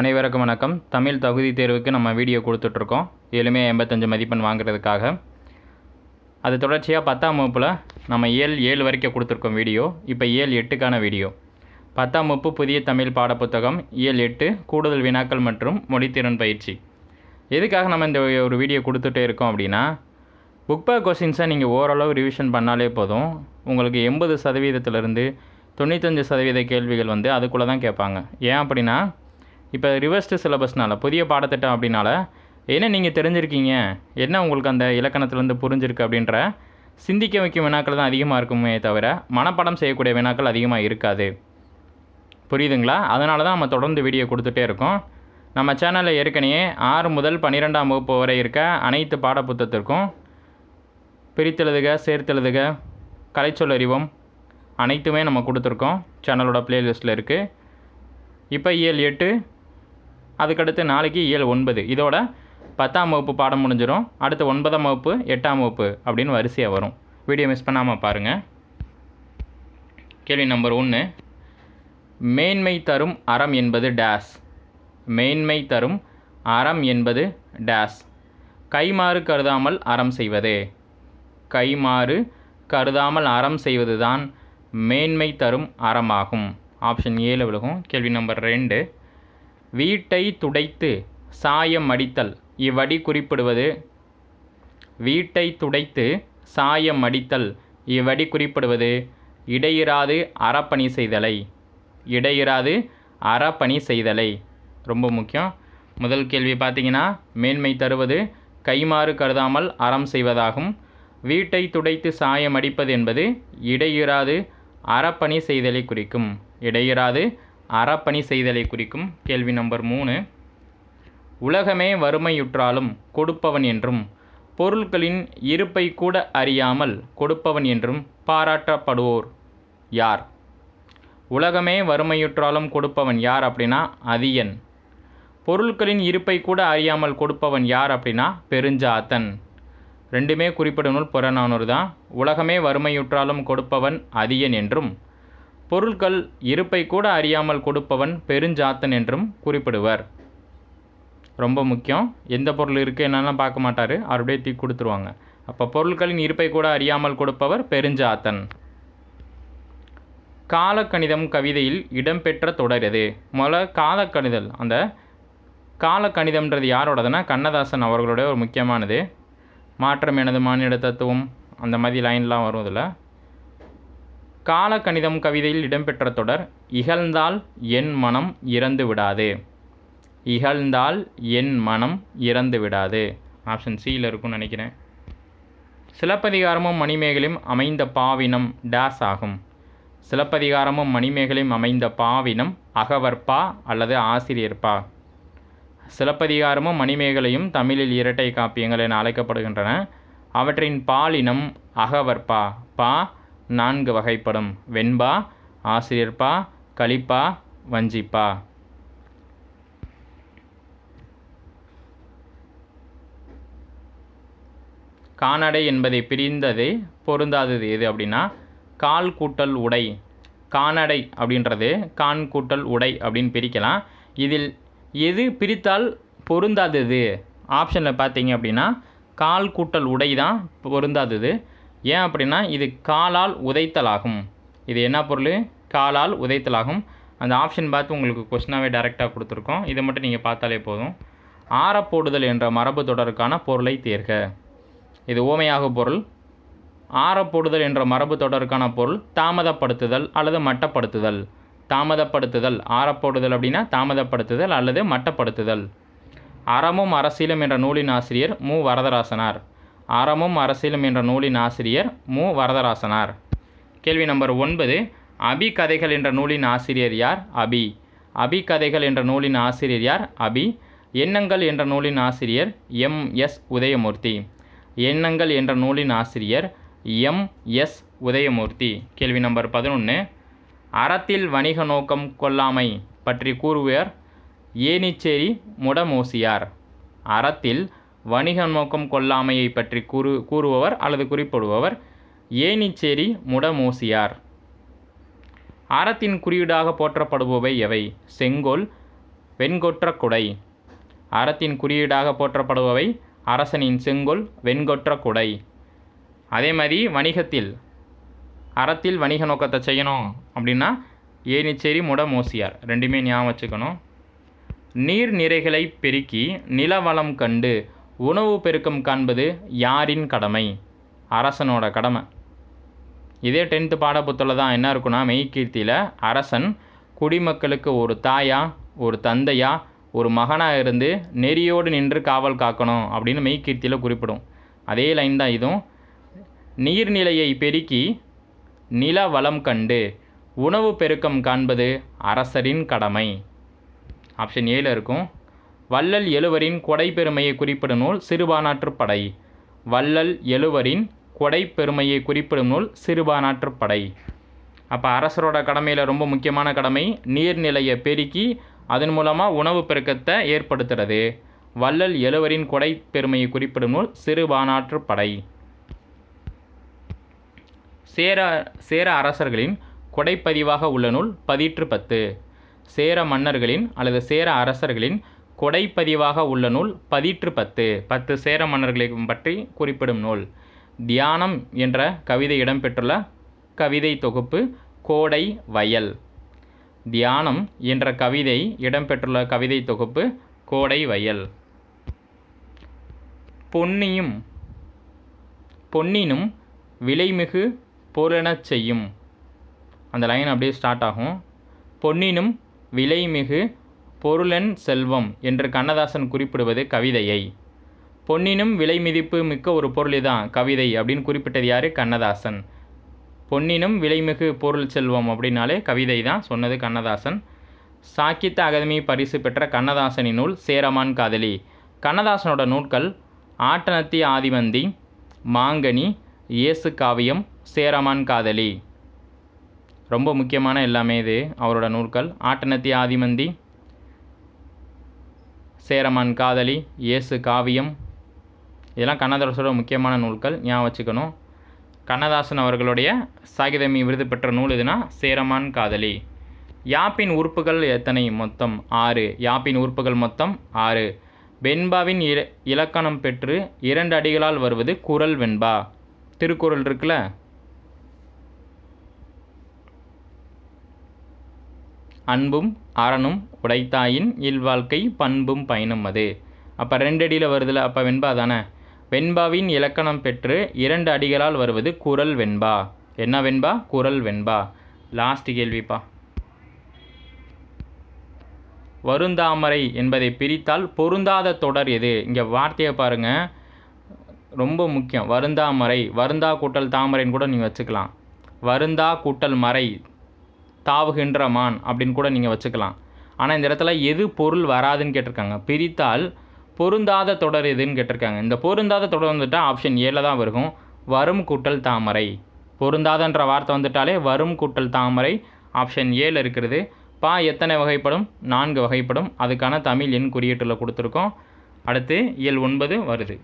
அனைவருக்கும் வணக்கம். தமிழ் தகுதி தேர்வுக்கு நம்ம வீடியோ கொடுத்துட்ருக்கோம். எளிமையாக எண்பத்தஞ்சு மதிப்பெண் வாங்குறதுக்காக. அது தொடர்ச்சியாக பத்தாம் வகுப்பில் நம்ம ஏழு ஏழு வரைக்கும் கொடுத்துருக்கோம் வீடியோ. இப்போ ஏழு எட்டுக்கான வீடியோ. பத்தாம் வகுப்பு புதிய தமிழ் பாடப்புத்தகம் ஏழு எட்டு கூடுதல் வினாக்கள் மற்றும் மொழித்திறன் பயிற்சி. எதுக்காக நம்ம இந்த ஒரு வீடியோ கொடுத்துட்டே இருக்கோம் அப்படின்னா புக் பேக் கொஸ்டின்ஸை நீங்கள் ஓரளவு ரிவிஷன் பண்ணாலே போதும். உங்களுக்கு எண்பது சதவீதத்திலிருந்து தொண்ணூத்தஞ்சு சதவீத கேள்விகள் வந்து அதுக்குள்ளே தான் கேட்பாங்க. ஏன் அப்படின்னா இப்போ ரிவர்ஸ்டு சிலபஸ்னால புதிய பாடத்திட்டம் அப்படின்னால என்ன நீங்கள் தெரிஞ்சிருக்கீங்க? என்ன உங்களுக்கு அந்த இலக்கணத்துலேருந்து புரிஞ்சிருக்கு அப்படின்ற சிந்திக்க வைக்கும் வினாக்கள் தான் அதிகமாக இருக்குமே தவிர மனப்பாடம் செய்யக்கூடிய வினாக்கள் அதிகமாக இருக்காது. புரியுதுங்களா? அதனால தான் நம்ம தொடர்ந்து வீடியோ கொடுத்துட்டே இருக்கோம். நம்ம சேனலில் ஏற்கனவே ஆறு முதல் பன்னிரெண்டாம் வகுப்பு வரை இருக்க அனைத்து பாடப்புத்தத்திற்கும் பிரித்தெழுதுக சேர்த்தெழுதுக கலைச்சொல்லறிவம் அனைத்துமே நம்ம கொடுத்துருக்கோம். சேனலோட பிளேலிஸ்ட்டில் இருக்குது இப்போ இயல் எட்டு அதுக்கடுத்து நாளைக்கு ஏழு ஒன்பது. இதோட பத்தாம் வகுப்பு பாடம் முடிஞ்சிடும் அடுத்து ஒன்பதாம் வகுப்பு எட்டாம் வகுப்பு அப்படின்னு வரிசையாக வரும். வீடியோ மிஸ் பண்ணாமல் பாருங்கள் கேள்வி நம்பர் ஒன்று மேன்மை தரும் அறம் என்பது டேஸ் மேன்மை தரும் அறம் என்பது டேஸ் கைமாறு கருதாமல் அறம் செய்வது. கைமாறு கருதாமல் அறம் செய்வது தான் மேன்மை தரும் அறமாகும். ஆப்ஷன் ஏழு விலகும் கேள்வி நம்பர் ரெண்டு. வீட்டை துடைத்து சாயம் அடித்தல். இவ்வடி குறிப்பிடுவது வீட்டை துடைத்து சாயம் அடித்தல். இவ்வடி குறிப்பிடுவது இடையிறாது அறப்பணி செய்தலை. இடையிறாது அறப்பணி செய்தலை. ரொம்ப முக்கியம். முதல் கேள்வி பார்த்தீங்கன்னா மேன்மை தருவது கைமாறு கருதாமல் அறம் செய்வதாகும். வீட்டை துடைத்து சாயம் அடிப்பது என்பது இடையிறாது அறப்பணி செய்தலை குறிக்கும். இடையிறாது அறப்பணி செய்தலை குறிக்கும் கேள்வி நம்பர் மூணு. உலகமே வறுமையுற்றாலும் கொடுப்பவன் என்றும் பொருட்களின் இருப்பை கூட அறியாமல் கொடுப்பவன் என்றும் பாராட்டப்படுவோர் யார்? உலகமே வறுமையுற்றாலும் கொடுப்பவன் யார் அப்படின்னா அதியன். பொருட்களின் இருப்பை கூட அறியாமல் கொடுப்பவன் யார் அப்படின்னா பெருஞ்சாத்தன். ரெண்டுமே குறிப்பிடும் நூல் புறநானூறு தான். உலகமே வறுமையுற்றாலும் கொடுப்பவன் அதியன் என்றும் பொருட்கள் இருப்பை கூட அறியாமல் கொடுப்பவன் பெருஞ்சாத்தன் என்றும் குறிப்பிடுவர். ரொம்ப முக்கியம். எந்த பொருள் இருக்குது என்னெல்லாம் பார்க்க மாட்டார் அவருடைய தூக்கி கொடுத்துருவாங்க. அப்போ பொருட்களின் இருப்பை கூட அறியாமல் கொடுப்பவர் பெருஞ்சாத்தன். காலக்கணிதம் கவிதையில் இடம்பெற்ற தொடர் எது? முதல்ல காலக்கணிதல். அந்த காலக்கணிதம்ன்றது யாரோடதுன்னா கண்ணதாசன் அவர்களுடைய ஒரு முக்கியமானது. மாற்றம் எனது மானிட தத்துவம் அந்த மாதிரி லைன்லாம் வரும் இதில். காலக்கணிதம் கவிதையில் இடம்பெற்ற தொடர் இகழ்ந்தால் என் மனம் இறந்து விடாது. இகழ்ந்தால் என் மனம் இறந்து விடாது. ஆப்ஷன் சியில் இருக்கும்னு நினைக்கிறேன். சிலப்பதிகாரமும் மணிமேகலையும் அமைந்த பாவினம் டேஸ் ஆகும். சிலப்பதிகாரமும் மணிமேகலையும் அமைந்த பாவினம் அகவற்பா அல்லது ஆசிரியர்பா சிலப்பதிகாரமும் மணிமேகலையும் தமிழில் இரட்டை காப்பியங்கள் என அழைக்கப்படுகின்றன. அவற்றின் பாலினம் அகவற்பா பா நான்கு வகைப்படும். வெண்பா ஆசிரியர்பா கலிப்பா வஞ்சிப்பா. கானடை என்பதை பிரிந்தது பொருந்தாதது எது அப்படின்னா கால் கூட்டல் உடை. கானடை அப்படின்றது கான் கூட்டல் உடை அப்படின்னு பிரிக்கலாம். இதில் எது பிரித்தால் பொருந்தாதது? ஆப்ஷனில் பார்த்தீங்க அப்படின்னா கால் கூட்டல் உடை தான் பொருந்தாதது. ஏன் அப்படின்னா இது காலால் உதைத்தலாகும். இது என்ன பொருள்? காலால் உதைத்தலாகும். அந்த ஆப்ஷன் பார்த்து உங்களுக்கு கொஸ்டினாகவே டைரெக்டாக கொடுத்துருக்கோம். இதை மட்டும் நீங்கள் பார்த்தாலே போதும். ஆறப்போடுதல் என்ற மரபு தொடருக்கான பொருளை தேர்க. இது ஓமையாக பொருள். ஆறப்போடுதல் என்ற மரபு தொடருக்கான பொருள் தாமதப்படுத்துதல் அல்லது மட்டப்படுத்துதல். தாமதப்படுத்துதல். ஆறப்போடுதல் அப்படின்னா தாமதப்படுத்துதல் அல்லது மட்டப்படுத்துதல். அறமும் அரசியலும் என்ற நூலின் ஆசிரியர் மு. வரதராசனார். அறமும் அரசியலும் என்ற நூலின் ஆசிரியர் மு. வரதராசனார். கேள்வி நம்பர் ஒன்பது அபி கதைகள் என்ற நூலின் ஆசிரியர் யார்? அபி. அபி கதைகள் என்ற நூலின் ஆசிரியர் யார்? அபி. எண்ணங்கள் என்ற நூலின் ஆசிரியர் எம். எஸ். உதயமூர்த்தி. எண்ணங்கள் என்ற நூலின் ஆசிரியர் எம். எஸ். உதயமூர்த்தி. கேள்வி நம்பர் பதினொன்று அறத்தில் வணிக நோக்கம் கொள்ளாமை பற்றி கூறுவர் ஏனிச்சேரி முடமோசியார். அறத்தில் வணிக நோக்கம் கொள்ளாமையை பற்றி கூறு கூறுபவர் அல்லது குறிப்பிடுபவர் ஏனிச்சேரி முடமோசியார் அறத்தின் குறியீடாக போற்றப்படுபவை எவை? செங்கோல் வெண்கொற்ற குடை. அறத்தின் குறியீடாக போற்றப்படுபவை அரசனின் செங்கோல் வெண்கொற்ற குடை. அதே மாதிரி வணிகத்தில் அறத்தில் வணிக நோக்கத்தை செய்யணும் அப்படின்னா ஏனிச்சேரி முடமூசியார் ரெண்டுமே ஞாபகம் வச்சுக்கணும். நீர்நிறைகளை பெருக்கி நிலவளம் கண்டு உணவு பெருக்கம் காண்பது யாரின் கடமை? அரசனோட கடமை. இதே டென்த்து பாடப்புத்தில் தான் என்ன இருக்குன்னா மெய்கீர்த்தியில் அரசன் குடிமக்களுக்கு ஒரு தாயா ஒரு தந்தையா ஒரு மகனாக இருந்து நெறியோடு நின்று காவல் காக்கணும் அப்படின்னு மெய்கீர்த்தியில் குறிப்பிடும். அதே லைன் தான் இதுவும். நீர்நிலையை பெருக்கி நில வளம் கண்டு உணவு பெருக்கம் காண்பது அரசரின் கடமை. ஆப்ஷன் ஏல இருக்கும். வள்ளல் எழுவரின் கொடை பெருமையை குறிப்பிடும் நூல் சிறுபானாற்றுப் படை. வள்ளல் எழுவரின் கொடை பெருமையை குறிப்பிடும் நூல் சிறுபானாற்றுப் படை. அப்போ அரசரோட கடமையில் ரொம்ப முக்கியமான கடமை நீர்நிலையை பெருக்கி அதன் மூலமாக உணவு பெருக்கத்தை ஏற்படுத்துறது. வள்ளல் எழுவரின் கொடை பெருமையை குறிப்பிடும் நூல் சிறுபானாற்றுப் படை. சேர சேர அரசர்களின் கொடைப்பதிவாக உள்ள நூல் பதிற்று பத்து. சேர மன்னர்களின் அல்லது சேர அரசர்களின் கொடைப்பதிவாக உள்ள நூல் பதிற்று பத்து. பத்து சேர மன்னர்களை பற்றி குறிப்பிடும் நூல். தியானம் என்ற கவிதை இடம்பெற்றுள்ள கவிதை தொகுப்பு கோடை வயல். தியானம் என்ற கவிதை இடம்பெற்றுள்ள கவிதை தொகுப்பு கோடை வயல். பொன்னியும் பொன்னினும் விலைமிகு பொருளெனச் செய்யும். அந்த லைன் அப்படியே ஸ்டார்ட் ஆகும். பொன்னினும் விலைமிகு பொருளன் செல்வம் என்று கண்ணதாசன் குறிப்பிடுவது கவிதையை. பொன்னினும் விலை மிதிப்பு மிக்க ஒரு பொருள் தான் கவிதை அப்படின்னு குறிப்பிட்டது யார்? கண்ணதாசன். பொன்னினும் விலைமிகு பொருள் செல்வம் அப்படின்னாலே கவிதை தான் சொன்னது கண்ணதாசன். சாகித்ய அகாதமி பரிசு பெற்ற கண்ணதாசனின் நூல் சேரமான் காதலி. கண்ணதாசனோட நூல்கள் ஆட்டனத்தி ஆதிமந்தி மாங்கனி இயேசு காவியம் சேரமான் காதலி. ரொம்ப முக்கியமான எல்லாமே இது அவரோட நூல்கள். ஆட்டனத்தி ஆதிமந்தி சேரமான் காதலி இயேசு காவியம். இதெல்லாம் கண்ணதாசனோட முக்கியமான நூல்கள். ஞாபகம் வச்சுக்கணும். கண்ணதாசன் அவர்களுடைய சாகிதமி விருது பெற்ற நூல் எதுனா சேரமான் காதலி. யாப்பின் உறுப்புகள் எத்தனை? மொத்தம் ஆறு. யாப்பின் உறுப்புகள் மொத்தம் ஆறு. வெண்பாவின் இல இலக்கணம் பெற்று இரண்டு அடிகளால் வருவது குரல் வெண்பா. திருக்குறள் இருக்குல்ல? அன்பும் அறனும் உடைத்தாயின் இல்வாழ்க்கை பண்பும் பயனும் அது. அப்போ ரெண்டு அடியில் வருதுல அப்போ வெண்பா தானே? வெண்பாவின் இலக்கணம் பெற்று இரண்டு அடிகளால் வருவது குரல் வெண்பா. என்ன வெண்பா? குரல் வெண்பா. லாஸ்ட் கேள்விப்பா. வருந்தாமரை என்பதை பிரித்தால் பொருந்தாத தொடர் எது? இங்கே வார்த்தையை பாருங்கள் ரொம்ப முக்கியம். வருந்தாமரை. வருந்தா கூட்டல் தாமரைன்னு கூட நீங்கள் வச்சுக்கலாம். வருந்தா கூட்டல் மறை. தாவுகின்ற மான் அப்படின்னு கூட நீங்கள் வச்சுக்கலாம். ஆனால் இந்த இடத்துல எது பொருள் வராதுன்னு கேட்டிருக்காங்க. பிரித்தால் பொருந்தாத தொடர் எதுன்னு கேட்டிருக்காங்க. இந்த பொருந்தாத தொடர் வந்துட்டால் ஆப்ஷன் ஏழில் தான் வரும். வரும் கூட்டல் தாமரை. பொருந்தாதன்ற வார்த்தை வந்துட்டாலே வரும் கூட்டல் தாமரை ஆப்ஷன் ஏழு இருக்கிறது. பா எத்தனை வகைப்படும்? நான்கு வகைப்படும். அதுக்கான தமிழ் எண் குறியீட்டில் கொடுத்துருக்கோம். அடுத்து இயல் ஒன்பது வருது.